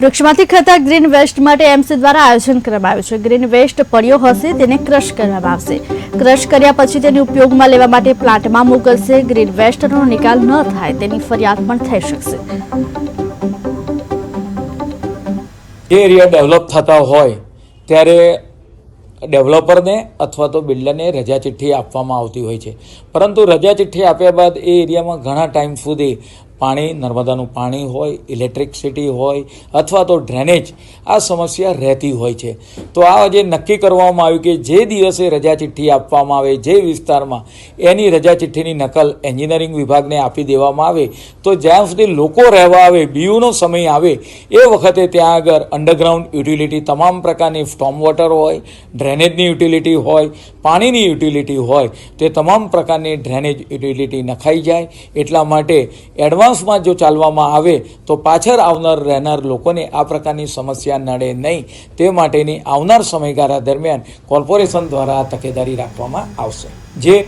વૃક્ષમાંથી ખતા green waste માટે MC દ્વારા આયોજન કરવામાં આવ્યું છે. ગ્રીન વેસ્ટ પડ્યો હશે, તેને ક્રશ કરવામાં આવશે. ક્રશ કર્યા પછી તેને ઉપયોગમાં લેવા માટે પ્લાન્ટમાં મોકલશે. ગ્રીન વેસ્ટનો નિકાલ ન થાય, તેની ફરિયાદ પણ થઈ શકશે. જે એરિયા ડેવલપ થતા હોય, ત્યારે ડેવલપરને અથવા તો બિલ્ડરને રજા ચિઠ્ઠી આપવામાં આવતી હોય છે. પરંતુ રજા ચિઠ્ઠી આપ્યા બાદ એ એરિયામાં ઘણા ટાઈમ સુધી પાણી, નર્મદાનું પાણી હોય ઇલેક્ટ્રિસિટી હોય, અથવા તો ડ્રેનેજ આ સમસ્યા રહેતી હોય છે. તો આ જે નક્કી કરવામાં આવ્યું કે જે દિવસે રજા ચિઠ્ઠી આપવામાં આવે, જે વિસ્તારમાં એની રજા ચિઠ્ઠીની નકલ એન્જિનિયરિંગ વિભાગને આપી દેવામાં આવે, તો જ્યાં સુધી લોકો રહેવા આવે, બીયુનો સમય આવે, એ વખતે ત્યાં આગળ અંડરગ્રાઉન્ડ યુટિલિટી તમામ પ્રકારની સ્ટોમ વોટર હોય ડ્રેનેજની યુટિલિટી હોય, પાણીની યુટિલિટી હોય, તે તમામ પ્રકારની ડ્રેનેજ યુટિલિટી નખાઈ જાય. એટલા માટે એડવાન્સમાં જો ચાલવામાં આવે તો પાછળ આવનાર રહેનાર લોકોને આ પ્રકારની સમસ્યા નડે નહીં. તે માટેની આવનાર સમયગાળા દરમિયાન કોર્પોરેશન દ્વારા તકેદારી રાખવામાં આવશે. જે